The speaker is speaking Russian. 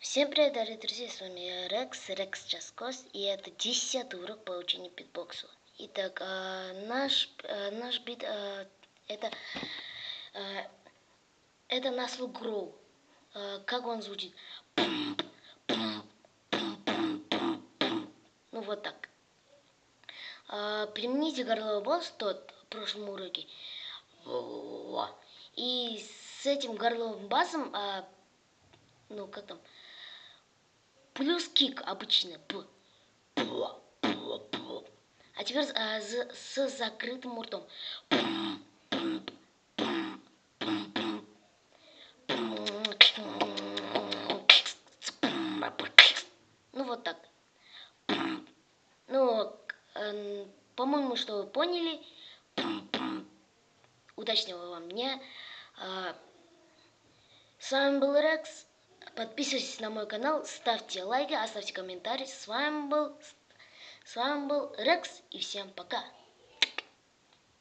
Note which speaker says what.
Speaker 1: Всем привет, дорогие друзья, с вами я Рекс, Рекс Часкос, и это десятый урок по учению битбоксу. Итак, э, наш, э, наш бит, э, это, э, это на слух гроу. Э, как он звучит? Ну вот так. Э, примените горловой бас тот в прошлом уроке. И с этим горловым басом, э, ну как там, плюс кик обычно. П. А теперь а, с, с закрытым ртом. Ну вот так. Ну, по-моему, что вы поняли. Удачного вам дня. Э, с вами был Рекс. Подписывайтесь на мой канал, ставьте лайки, оставьте комментарии. С вами был, с вами был Рекс и всем пока.